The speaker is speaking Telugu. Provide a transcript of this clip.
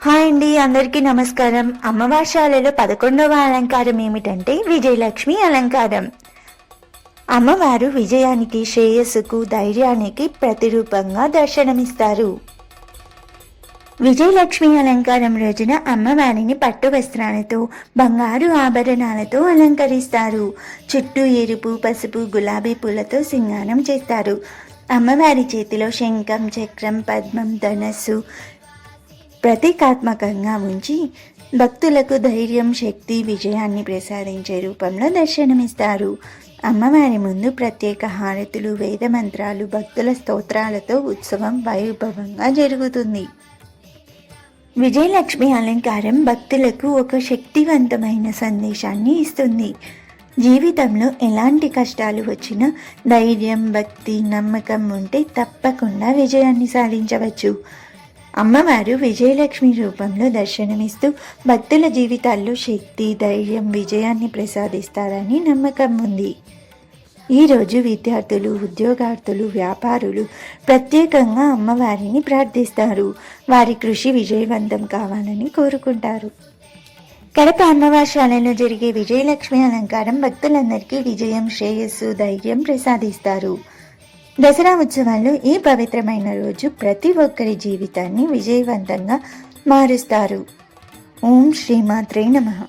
హాయ్ అండి అందరికీ నమస్కారం. అమ్మవార్షాలలో పదకొండవ అలంకారం ఏమిటంటే విజయలక్ష్మి అలంకారం. అమ్మవారు విజయానికి శ్రేయస్సుకు ధైర్యానికి ప్రతిరూపంగా దర్శనమిస్తారు. విజయలక్ష్మి అలంకారం రోజున అమ్మవారిని పట్టు వస్త్రాలతో బంగారు ఆభరణాలతో అలంకరిస్తారు. చుట్టూ ఎరుపు పసుపు గులాబీ పూలతో సింగారం చేస్తారు. అమ్మవారి చేతిలో శంఖం చక్రం పద్మం ధనస్సు ప్రతీకాత్మకంగా ఉంచి భక్తులకు ధైర్యం శక్తి విజయాన్ని ప్రసాదించే రూపంలో దర్శనమిస్తారు. అమ్మవారి ముందు ప్రత్యేక హారతులు వేద మంత్రాలు భక్తుల స్తోత్రాలతో ఉత్సవం వైభవంగా జరుగుతుంది. విజయలక్ష్మి అలంకారం భక్తులకు ఒక శక్తివంతమైన సందేశాన్ని ఇస్తుంది. జీవితంలో ఎలాంటి కష్టాలు వచ్చినా ధైర్యం భక్తి నమ్మకం ఉంటే తప్పకుండా విజయాన్ని సాధించవచ్చు. అమ్మవారు విజయలక్ష్మి రూపంలో దర్శనమిస్తూ భక్తుల జీవితాల్లో శక్తి ధైర్యం విజయాన్ని ప్రసాదిస్తారని నమ్మకం ఉంది. ఈరోజు విద్యార్థులు ఉద్యోగార్థులు వ్యాపారులు ప్రత్యేకంగా అమ్మవారిని ప్రార్థిస్తారు. వారి కృషి విజయవంతం కావాలని కోరుకుంటారు. కడప అన్నవాశాలలో జరిగే విజయలక్ష్మి అలంకారం భక్తులందరికీ విజయం శ్రేయస్సు ధైర్యం ప్రసాదిస్తారు. దసరా ఉత్సవాల్లో ఈ పవిత్రమైన రోజు ప్రతి ఒక్కరి జీవితాన్ని విజయవంతంగా మారుస్తారు. ఓం శ్రీమాత్రే నమః.